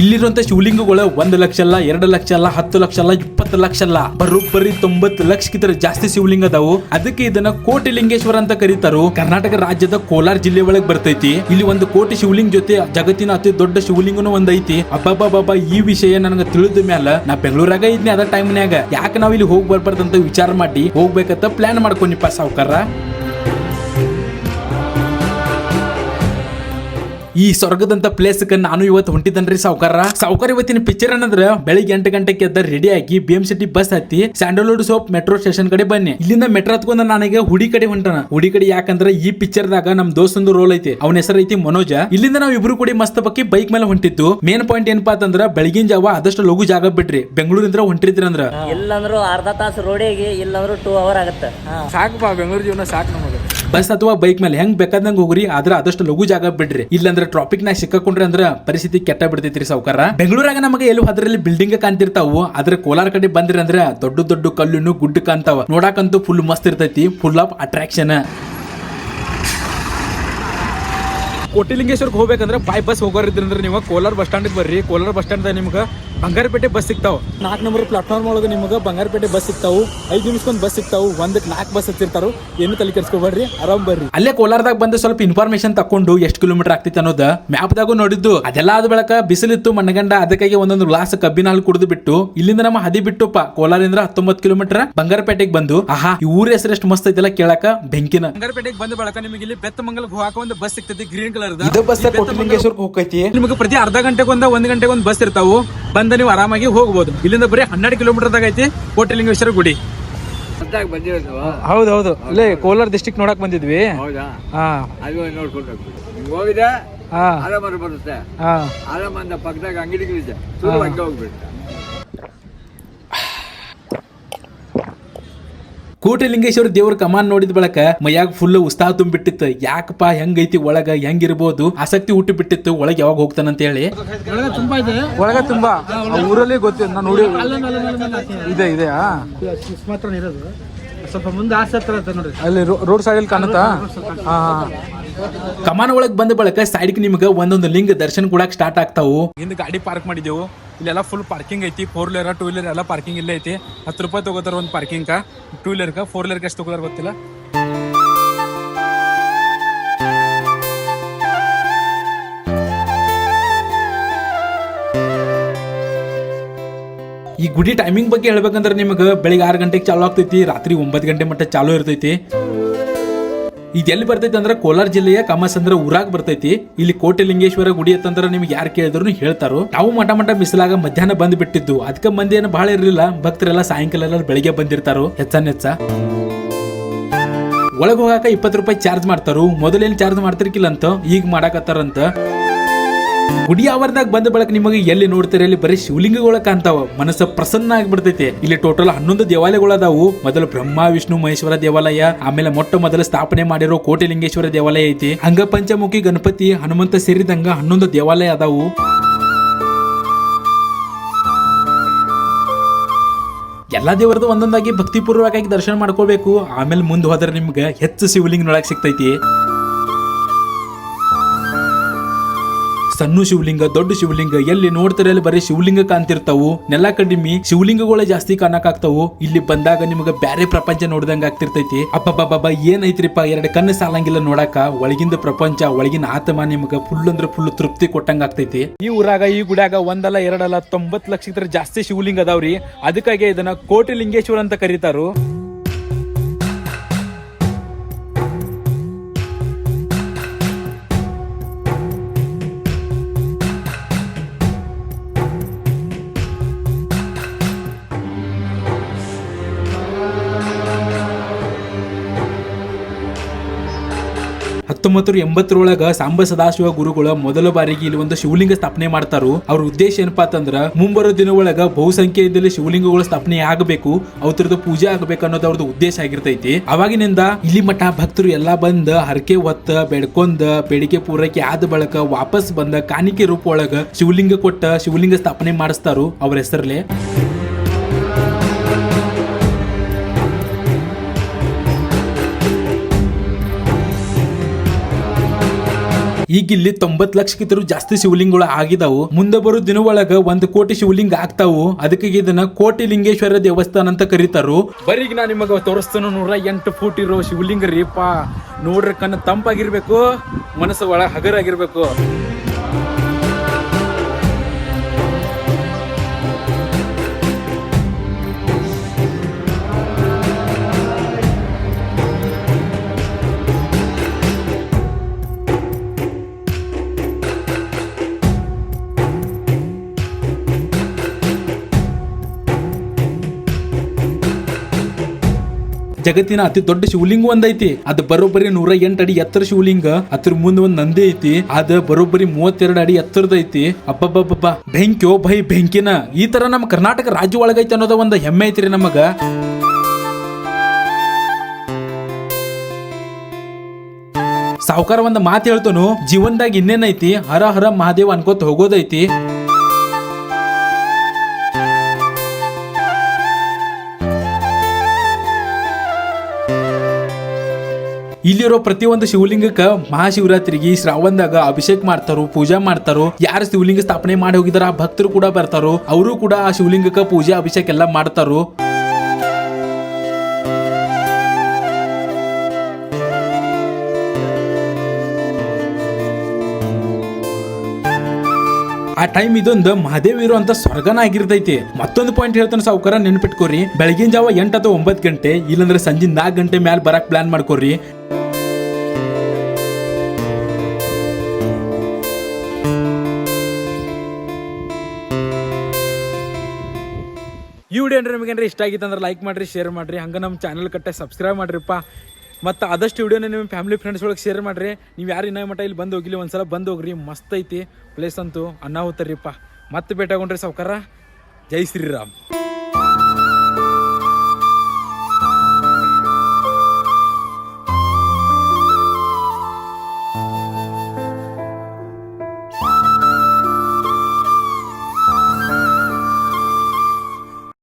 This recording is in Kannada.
ಇಲ್ಲಿರುವಂತ ಶಿವಲಿಂಗಗಳು ಒಂದು ಲಕ್ಷ ಅಲ್ಲ, ಎರಡು ಲಕ್ಷ ಅಲ್ಲ, ಹತ್ತು ಲಕ್ಷ ಅಲ್ಲ, ಇಪ್ಪತ್ತು ಲಕ್ಷ ಅಲ್ಲ. ಬರೋಬ್ಬರಿ ತೊಂಬತ್ತು ಲಕ್ಷಕ್ಕಿಂತ ಜಾಸ್ತಿ ಶಿವಲಿಂಗ ಅದಾವು ಅದಕ್ಕೆ ಇದನ್ನ ಕೋಟಿ ಲಿಂಗೇಶ್ವರ ಅಂತ ಕರೀತಾರು. ಕರ್ನಾಟಕ ರಾಜ್ಯದ ಕೋಲಾರ ಜಿಲ್ಲೆ ಒಳಗೆ ಬರ್ತೈತಿ. ಇಲ್ಲಿ ಒಂದು ಕೋಟಿ ಶಿವಲಿಂಗ ಜೊತೆ ಜಗತ್ತಿನ ಅತಿ ದೊಡ್ಡ ಶಿವಲಿಂಗನು ಒಂದೈತಿ. ಐತಿ ಬಾಬಾ ಈ ವಿಷಯ ನನಗೆ ತಿಳಿದ ಮ್ಯಾಲ ನಾ ಬೆಂಗಳೂರಾಗ ಇದ್ನಿ ಅದ ಟೈಮ್ನ್ಯಾಗ ಯಾಕೆ ನಾವ್ ಇಲ್ಲಿ ಹೋಗಿ ಬರ್ಬಾರ್ದಂತ ವಿಚಾರ ಮಾಡಿ ಹೋಗ್ಬೇಕಂತ ಪ್ಲಾನ್ ಮಾಡ್ಕೊಂಡಿಪ್ಪ ಸಾವ್ಕಾರ. ಈ ಸ್ವರ್ಗದಂತ ಪ್ಲೇಸ್ ನಾನು ಇವತ್ತು ಹೊಂಟಿದ್ದನ್ರಿ ಸಾವುಕಾರ? ಸಾವುಕಾರ ಇವತ್ತಿನ ಪಿಕ್ಚರ್ ಏನಂದ್ರ ಬೆಳಿಗ್ಗೆ ಎಂಟು ಗಂಟೆಗೆ ಎದ್ದ ರೆಡಿ ಆಗಿ ಬಿ ಎಂ ಸಿಟಿ ಬಸ್ ಹತ್ತಿ ಸ್ಯಾಂಡಲ್ವುಡ್ ಸೋಪ್ ಮೆಟ್ರೋ ಸ್ಟೇಷನ್ ಕಡೆ ಬನ್ನಿ. ಇಲ್ಲಿಂದ ಮೆಟ್ರೋ ಹತ್ಕೊಂಡ ನನಗೆ ಹುಡಿ ಕಡೆ ಹೊಂಟನ. ಹುಡಿ ಕಡೆ ಯಾಕಂದ್ರೆ ಈ ಪಿಕ್ಚರ್ ದಾಗ ನಮ್ ದೋಸ್ತಂದು ರೋಲ್ ಐತಿ. ಅವನ ಹೆಸರು ಐತಿ ಮನೋಜ. ಇಲ್ಲಿಂದ ನಾವ್ ಇಬ್ರು ಕೂಡಿ ಮಸ್ತ್ ಪಕ್ಕಿ ಬೈಕ್ ಮೇಲೆ ಹೊಂಟಿತ್ತು ಮೇನ್ ಪಾಯಿಂಟ್ ಏನಪ್ಪಾ ಅಂತಂದ್ರ ಬೆಳಗಿನ ಜಾವ ಆದಷ್ಟು ಲಘು ಜಾಗ ಬಿಡ್ರಿ ಬೆಂಗಳೂರಿಂದ ಹೊಂಟಿದ್ರಿ ಅಂದ್ರ ಇಲ್ಲಂದ್ರು ಅರ್ಧ ತಾಸು ರೋಡಿಗೆ ಇಲ್ಲಂದ್ರು ಟೂ ಅವರ್ ಆಗುತ್ತೆ. ಸಾಕಪ್ಪ ಬೆಂಗಳೂರು ಜೀವನ ಸಾಕು ನಮಗೆ. ಬಸ್ ಅಥವಾ ಬೈಕ್ ಮೇಲೆ ಹೆಂಗ್ ಬೇಕಾದಂಗ ಹೋಗ್ರಿ, ಆದ್ರೆ ಆದಷ್ಟು ಲಘು ಜಾಗ ಬಿಡ್ರಿ. ಇಲ್ಲಂದ್ರೆ ಟ್ರಾಫಿಕ್ ನಾಗ ಸಿಕ್ಕಾಕೊಂಡ್ರಿ ಅಂದ್ರ ಪರಿಸ್ಥಿತಿ ಕೆಟ್ಟ ಬಿಡ್ತೈತ್ರಿ ಸಾವುಕಾರ. ಬೆಂಗಳೂರಾಗ ನಮಗೆ ಎಲ್ಲೂ ಅದ್ರಲ್ಲಿ ಬಿಲ್ಡಿಂಗ್ ಕಾಣ್ತಿರ್ತಾವು, ಆದ್ರೆ ಕೋಲಾರ ಕಡೆ ಬಂದ್ರಿ ಅಂದ್ರೆ ದೊಡ್ಡ ದೊಡ್ಡ ಕಲ್ಲುನು ಗುಡ್ಡ ಕಾಣ್ತಾವ. ನೋಡಾಕಂತೂ ಫುಲ್ ಮಸ್ತ್ ಇರ್ತೈತಿ ಫುಲ್ ಆಫ್ ಅಟ್ರಾಕ್ಷನ್ ಕೋಟಿಲಿಂಗೇಶ್ವರ್ಗೆ ಹೋಗ್ಬೇಕಂದ್ರೆ ಬೈ ಬಸ್ ಹೋಗೋರಿದ್ರಂದ್ರೆ ನೀವು ಕೋಲಾರ ಬಸ್ ಸ್ಟ್ಯಾಂಡ್ ಬರ್ರಿ. ಕೋಲಾರ ಬಸ್ ಸ್ಟ್ಯಾಂಡ್ ನಿಮ್ಗೆ ಬಂಗಾರಪೇಟೆ ಬಸ್ ಸಿಗ್ತಾವ. ನಾಲ್ಕು ನಂಬರ್ ಪ್ಲಾಟ್ಫಾರ್ಮ್ ಒಳಗೆ ನಿಮಗೆ ಬಂಗಾರಪೇಟೆ ಬಸ್ ಸಿಗ್ತಾವು. ಐದು ನಿಮಿಷಕ್ಕೊಂದು ಬಸ್ ಸಿಗ್ತಾವು. ಒಂದಕ್ಕೆ ನಾಲ್ಕು ಬಸ್ ಹತ್ತಿರ್ತಾರು. ಏನು ತಲೆ ಕೆಡ್ಸ್ಕೊಬೇಡ್ರಿ ಆರಾಮ್ ಬರ್ರಿ. ಅಲ್ಲೇ ಕೋಲಾರದಾಗ ಬಂದು ಸ್ವಲ್ಪ ಇನ್ಫಾರ್ಮೇಶನ್ ತಕೊಂಡು ಎಷ್ಟು ಕಿಲೋಮೀಟರ್ ಆಗ್ತಿತ್ತು ಅನ್ನೋದು ಮ್ಯಾಪ್ದಾಗೂ ನೋಡಿದ್ದು. ಅದೆಲ್ಲ ಆದ ಬಳಕ ಬಿಸಿಲಿತ್ತು ಮಣ್ಣಗಂಡ ಅದಕ್ಕಾಗಿ ಒಂದೊಂದು ಗ್ಲಾಸ್ ಕಬ್ಬಿನ ಹಾಲು ಕುಡಿದು ಬಿಟ್ಟು ಇಲ್ಲಿಂದ ನಮ್ಮ ಹದಿ ಬಿಟ್ಟುಪ್ಪ ಕೋಲಾರಿಂದ ಹತ್ತೊಂಬತ್ತು ಕಿಲೋಮೀಟರ್ ಬಂಗಾರಪೇಟೆಗೆ ಬಂದು. ಆಹಾ ಈ ಊರ ಹೆಸರು ಎಷ್ಟು ಮಸ್ತ್ ಐತಲ್ಲ ಕೇಳಕ? ಬೆಂಕಿನ. ಬಂಗಾರಪೇಟೆಗೆ ಬಂದ ಬಳಕ ನಿಮಗೆ ಇಲ್ಲಿ ಬೆತ್ತ ಮಂಗಲ್ ಹೋಗಾಕ ಒಂದು ಬಸ್ ಸಿಗ್ತೈತಿ ಗ್ರೀನ್ ಕಲರ್ ಇದು ಬಸ್ ಹೋಗ್ತೈತಿ. ಹೋಗೈತಿ ನಿಮಗೆ ಪ್ರತಿ ಅರ್ಧ ಗಂಟೆಗೊಂದು ಒಂದ ಒಂದ್ ಗಂಟೆಗೊಂದು ಬಸ್ ಇರ್ತಾವು. ಬಂದ ನೀವು ಆರಾಮಾಗಿ ಹೋಗ್ಬೋದು. ಇಲ್ಲಿಂದ ಬರೀ ಹನ್ನೆರಡು ಕಿಲೋಮೀಟರ್ ಐತಿ ಕೋಟಿಲಿಂಗೇಶ್ವರ ಗುಡಿ. ಹೌದು ಹೌದು. ಇಲ್ಲೇ ಕೋಲಾರ ಡಿಸ್ಟಿಕ್ ನೋಡಕ್ ಬಂದಿದ್ವಿ. ಹೋಗಿದೆ ಹಾ. ಆರಾಮರು ಬರುತ್ತೆ. ಹಾ. ಆರಾಮಂದ ಪಕ್ಕದಾಗ ಅಂಗಡಿಗಳಿದೆ. ಸುರು ಹಂಗೆ ಹೋಗ್ಬಿಡುತ್ತೆ ಕೋಟಿಲಿಂಗೇಶ್ವರ ದೇವ್ರ ಕಮಾನ್ ನೋಡಿದ ಬಳಕ ಮೈಯಾಗ ಫುಲ್ ಉತ್ಸಾಹ ತುಂಬಿಟ್ಟಿತ್ತು. ಯಾಕಪ್ಪ ಹೆಂಗೈತಿ ಒಳಗ ಹೆಂಗಿರ್ಬೋದು? ಆಸಕ್ತಿ ಹುಟ್ಟು ಬಿಟ್ಟಿತ್ತು ಒಳಗೆ ಯಾವಾಗ ಹೋಗ್ತಾನ ಅಂತ ಹೇಳಿ ಒಳಗ ತುಂಬಾ? ಆ ಊರಲ್ಲಿ ಗೊತ್ತಿಲ್ಲ ನಾನು ನೋಡಿ ಇದೆ ಇದೆ? ಮಾತ್ರ ಇರೋದು. ಸ್ವಲ್ಪ ಮುಂದೆ ಆಸೆ ಹತ್ರ ನೋಡಿ ಅಲ್ಲಿ ರೋಡ್ ಸೈಡ್ ಅಲ್ಲಿ ಕಾಣುತ್ತಾ. ಹಾ ಕಮಾನ್ ಒಳಗ್ ಬಂದ ಬಳಕ ಸೈಡ್ಗೆ ನಿಮ್ಗೆ ಒಂದೊಂದು ಲಿಂಗ ದರ್ಶನ ಕೊಡಕ್ ಸ್ಟಾರ್ಟ್ ಆಗ್ತಾವು. ಹಿಂದೆ ಗಾಡಿ ಪಾರ್ಕ್ ಮಾಡಿದೆವು ಇಲ್ಲೆಲ್ಲ ಫುಲ್ ಪಾರ್ಕಿಂಗ್ ಐತಿ. ಫೋರ್ ವೀಲರ್ ಟೂ ವೀಲರ್ ಎಲ್ಲ ಪಾರ್ಕಿಂಗ್ ಇಲ್ಲೇ ಐತಿ. ಹತ್ತು ರೂಪಾಯಿ ತಗೋತಾರ ಒಂದು ಪಾರ್ಕಿಂಗ್ ಟೂ ವೀಲರ್ಗೆ ಫೋರ್ ವೀಲರ್ಗೆ ಎಷ್ಟು ತಗೋತಾರ ಗೊತ್ತಿಲ್ಲ. ಈ ಗುಡಿ ಟೈಮಿಂಗ್ ಬಗ್ಗೆ ಹೇಳ್ಬೇಕಂದ್ರೆ ನಿಮಗೆ ಬೆಳಿಗ್ಗೆ ಆರು ಗಂಟೆಗೆ ಚಾಲು ಆಗ್ತೈತಿ, ರಾತ್ರಿ ಒಂಬತ್ತು ಗಂಟೆ ಮಟ್ಟ ಚಾಲು ಇರ್ತೈತಿ. ಇದು ಎಲ್ಲಿ ಬರ್ತೈತಿ ಅಂದ್ರೆ ಕೋಲಾರ ಜಿಲ್ಲೆಯ ಕಮಸಂದ್ರ ಊರಾಗ ಬರ್ತೈತಿ. ಇಲ್ಲಿ ಕೋಟೆಲಿಂಗೇಶ್ವರ ಗುಡಿ ಅಂತಂದ್ರೆ ನಿಮ್ಗೆ ಯಾರು ಕೇಳಿದ್ರು ಹೇಳ್ತಾರೋ. ನಾವು ಮಠ ಮಠ ಬಿಸಿಲಾಗ ಮಧ್ಯಾಹ್ನ ಬಂದ್ ಬಿಟ್ಟಿದ್ದು ಅದಕ್ಕೆ ಮಂದಿ ಏನು ಬಹಳ ಇರಲಿಲ್ಲ. ಭಕ್ತರೆಲ್ಲ ಸಾಯಂಕಾಲ ಎಲ್ಲ ಬೆಳಿಗ್ಗೆ ಬಂದಿರ್ತಾರೋ. ಹೆಚ್ಚನ್ ಹೆಚ್ಚ ಒಳಗೆ ಹೋಗಾಕ ಇಪ್ಪತ್ತು ರೂಪಾಯಿ ಚಾರ್ಜ್ ಮಾಡ್ತಾರು. ಮೊದಲೇನು ಚಾರ್ಜ್ ಮಾಡ್ತಿರ್ಕಿಲ್ಲ ಅಂತ ಈಗ ಮಾಡಾಕತ್ತಾರಂತ. ಗುಡಿ ಆವರದಾಗ ಬಂದ ಬಳಕ ನಿಮಗೆ ಎಲ್ಲಿ ನೋಡ್ತೀರಿ, ಅಲ್ಲಿ ಬರೀ ಶಿವಲಿಂಗಗಳ ಕಾಣ್ತಾವ. ಮನಸ್ಸ ಪ್ರಸನ್ನ ಆಗ್ಬಿಡ್ತೈತಿ. ಇಲ್ಲಿ ಟೋಟಲ್ ಹನ್ನೊಂದು ದೇವಾಲಯಗಳು ಅದಾವು. ಮೊದಲು ಬ್ರಹ್ಮ, ವಿಷ್ಣು, ಮಹೇಶ್ವರ ದೇವಾಲಯ, ಆಮೇಲೆ ಮೊಟ್ಟ ಮೊದಲು ಸ್ಥಾಪನೆ ಮಾಡಿರೋ ಕೋಟಿಲಿಂಗೇಶ್ವರ ದೇವಾಲಯ ಐತಿ. ಹಂಗ ಪಂಚಮುಖಿ, ಗಣಪತಿ, ಹನುಮಂತ ಸೇರಿದಂಗ ಹನ್ನೊಂದು ದೇವಾಲಯ ಅದಾವು. ಎಲ್ಲಾ ದೇವರದು ಒಂದೊಂದಾಗಿ ಭಕ್ತಿಪೂರ್ವಕವಾಗಿ ದರ್ಶನ ಮಾಡ್ಕೋಬೇಕು. ಆಮೇಲೆ ಮುಂದೆ ಹೋದ್ರೆ ನಿಮ್ಗೆ ಹೆಚ್ಚು ಶಿವಲಿಂಗ ನೋಡಕ್ ಸಿಗ್ತೈತಿ. ಸಣ್ಣ ಶಿವಲಿಂಗ, ದೊಡ್ಡ ಶಿವಲಿಂಗ, ಎಲ್ಲಿ ನೋಡ್ತಾರೆ ಅಲ್ಲಿ ಬರೀ ಶಿವಲಿಂಗ ಕಾಣ್ತಿರ್ತಾವು. ನೆಲ ಕಡಿಮೆ, ಶಿವಲಿಂಗಗಳ ಜಾಸ್ತಿ ಕಾಣಕ್ ಆಗ್ತಾವು ಇಲ್ಲಿ ಬಂದಾಗ ನಿಮಗೆ ಬ್ಯಾರೆ ಪ್ರಪಂಚ ನೋಡ್ದಂಗ ಆಗ್ತಿರ್ತೈತಿ. ಅಬ್ಬಬ್ಬಬ್ಬ ಏನೈತ್ರಿಪ್ಪ, ಎರಡು ಕಣ್ಣು ಸಾಲಂಗಿಲ್ಲ ನೋಡಾಕ. ಒಳಗಿಂದ ಪ್ರಪಂಚ, ಒಳಗಿನ ಆತ್ಮ ನಿಮಗೆ ಫುಲ್ ಅಂದ್ರೆ ಫುಲ್ ತೃಪ್ತಿ ಕೊಟ್ಟಂಗ ಆಗ್ತೈತಿ. ಈ ಊರಾಗ, ಈ ಗುಡ್ಯಾಗ ಒಂದಲ್ಲ ಎರಡಲ್ಲ ತೊಂಬತ್ ಲಕ್ಷ ಜಾಸ್ತಿ ಶಿವಲಿಂಗ ಅದಾವ್ರಿ. ಅದಕ್ಕಾಗಿ ಇದನ್ನ ಕೋಟಿ ಲಿಂಗೇಶ್ವರ ಅಂತ ಕರೀತಾರು. ಹತ್ತೊಂಬತ್ತು ಎಂಬತ್ತರೊಳಗ ಸಾಂಬ ಸದಾಶಿವ ಗುರುಗಳ ಮೊದಲ ಬಾರಿಗೆ ಇಲ್ಲಿ ಒಂದು ಶಿವಲಿಂಗ ಸ್ಥಾಪನೆ ಮಾಡ್ತಾರು. ಅವ್ರ ಉದ್ದೇಶ ಏನಪ್ಪಾ ಅಂತಂದ್ರ ಮುಂಬರೋ ದಿನ ಒಳಗ ಬಹುಸಂಖ್ಯೆಯಲ್ಲಿ ಶಿವಲಿಂಗಗಳು ಸ್ಥಾಪನೆ ಆಗಬೇಕು ಅವತರದ ಪೂಜೆ ಆಗಬೇಕು ಅನ್ನೋದು ಅವ್ರದ್ದು ಉದ್ದೇಶ ಆಗಿರ್ತೈತಿ. ಅವಾಗಿನಿಂದ ಇಲ್ಲಿ ಮಠ ಭಕ್ತರು ಎಲ್ಲಾ ಬಂದ ಹರಕೆ ಒತ್ತ ಬೆಡ್ಕೊಂದ, ಬೇಡಿಕೆ ಪೂರೈಕೆ ಆದ ಬಳಕ ವಾಪಸ್ ಬಂದ ಕಾಣಿಕೆ ರೂಪ ಒಳಗ ಶಿವಲಿಂಗ ಕೊಟ್ಟ ಶಿವಲಿಂಗ ಸ್ಥಾಪನೆ ಮಾಡಿಸ್ತಾರು. ಅವ್ರ ಹೆಸರಲ್ಲೇ ಈಗ ಇಲ್ಲಿ ತೊಂಬತ್ ಲಕ್ಷಕ್ಕಿಂತರೂ ಜಾಸ್ತಿ ಶಿವಲಿಂಗಗಳು ಆಗಿದಾವು. ಮುಂದೆ ಬರೋ ದಿನ ಒಳಗ ಒಂದು ಕೋಟಿ ಶಿವಲಿಂಗ ಆಗ್ತಾವು. ಅದಕ್ಕೆ ಇದನ್ನ ಕೋಟಿ ಲಿಂಗೇಶ್ವರ ದೇವಸ್ಥಾನ ಅಂತ ಕರೀತಾರು. ಬರೀಗ ನಾ ನಿಮಗ ತೋರಿಸ್ತಾನ ನೂರ ಎಂಟು ಫೂಟ್ ಇರೋ ಶಿವಲಿಂಗ ರೀಪಾ ನೋಡ್ರಿ ಕಣ್ಣು ತಂಪಾಗಿರ್ಬೇಕು, ಮನಸ್ಸು ಒಳ ಹಗರಾಗಿರ್ಬೇಕು. ಜಗತ್ತಿನ ಅತಿ ದೊಡ್ಡ ಶಿವಲಿಂಗ ಒಂದೈತಿ. ಅದು ಬರೋಬ್ಬರಿ ನೂರ ಎಂಟು ಅಡಿ ಎತ್ತರ ಶಿವಲಿಂಗ, ಅದ್ರ ಮುಂದೆ ಒಂದ್ ನಂದಿ ಐತಿ. ಅದ ಬರೋಬ್ಬರಿ ಮೂವತ್ತೆರಡು ಅಡಿ ಎತ್ತರದ ಐತಿ. ಅಬ್ಬಬ್ಬಬ್ಬ ಬೆಂಕಿಯೋ ಭೈ ಬೆಂಕಿನ. ಈ ತರ ನಮ್ಮ ಕರ್ನಾಟಕ ರಾಜ್ಯ ಒಳಗೈತಿ ಅನ್ನೋದ ಒಂದು ಹೆಮ್ಮೆ ಐತ್ರಿ ನಮಗ. ಸಾವುಕಾರ ಒಂದ್ ಮಾತು ಹೇಳ್ತಾನು, ಜೀವನದಾಗ ಇನ್ನೇನೈತಿ? ಹರ ಹರ ಮಹಾದೇವ್ ಅನ್ಕೋತ ಹೋಗೋದೈತಿ. ಇಲ್ಲಿರೋ ಪ್ರತಿಯೊಂದು ಶಿವಲಿಂಗಕ್ಕ ಮಹಾಶಿವರಾತ್ರಿಗೆ ಶ್ರಾವಣದಾಗ ಅಭಿಷೇಕ ಮಾಡ್ತಾರು, ಪೂಜಾ ಮಾಡ್ತಾರೋ, ಯಾರು ಶಿವಲಿಂಗ ಸ್ಥಾಪನೆ ಮಾಡಿ ಹೋಗಿದಾರ ಭಕ್ತರು ಕೂಡ ಬರ್ತಾರೋ, ಅವರು ಕೂಡ ಆ ಶಿವಲಿಂಗಕ್ಕ ಪೂಜೆ, ಅಭಿಷೇಕ ಎಲ್ಲ ಮಾಡ್ತಾರೋ. ಟೈಮ್ ಇದೊಂದು ಮಹಾದೇವ್ ಇರುವಂತ ಸ್ವರ್ಗನ ಆಗಿರ್ತೈತಿ. ಮತ್ತೊಂದು ಪಾಯಿಂಟ್ ಹೇಳ್ತಾನೆ ಸಾವುಕಾರ, ನೆನ್ಪಿಟ್ಕೋರಿ. ಬೆಳಗಿನ ಜಾವ ಎಂಟು ಅಥವಾ ಒಂಬತ್ತು ಗಂಟೆ, ಇಲ್ಲಂದ್ರೆ ಸಂಜೆ ನಾಲ್ಕು ಗಂಟೆ ಮ್ಯಾಲ ಬರಕ್ ಪ್ಲಾನ್ ಮಾಡ್ಕೋರಿ. ಈ ವಿಡಿಯೋ ಅಂದ್ರೆ ನಿಮಗೆ ಇಷ್ಟ ಆಗಿತ್ತಂದ್ರೆ ಲೈಕ್ ಮಾಡ್ರಿ ಶೇರ್ ಮಾಡ್ರಿ. ಹಂಗೆ ನಮ್ಮ ಚಾನಲ್ ಕಟ್ಟೆ ಸಬ್ಸ್ಕ್ರೈಬ್ ಮಾಡ್ರಿಪ್ಪ. ಮತ್ತು ಆದಷ್ಟು ವಿಡಿಯೋನ ನಿಮ್ಮ ಫ್ಯಾಮಿಲಿ ಫ್ರೆಂಡ್ಸ್ ಒಳಗೆ ಶೇರ್ ಮಾಡ್ರಿ. ನೀವು ಯಾರು ಇನ್ನೂ ಮಟ್ಟ ಇಲ್ಲಿ ಬಂದು ಹೋಗಿಲ್ಲ, ಒಂದ್ಸಲ ಬಂದು ಹೋಗ್ರಿ. ಮಸ್ತ್ ಐತಿ. ಪ್ಲೇಸ್ ಅಂತೂ ಅನ್ನಾಹುತ್ತರಿಪ್ಪ ಮತ್ತೆ ಭೇಟಾಗೊಂಡ್ರಿ ಸಾವ್ಕಾರ. ಜೈ ಶ್ರೀರಾಮ್.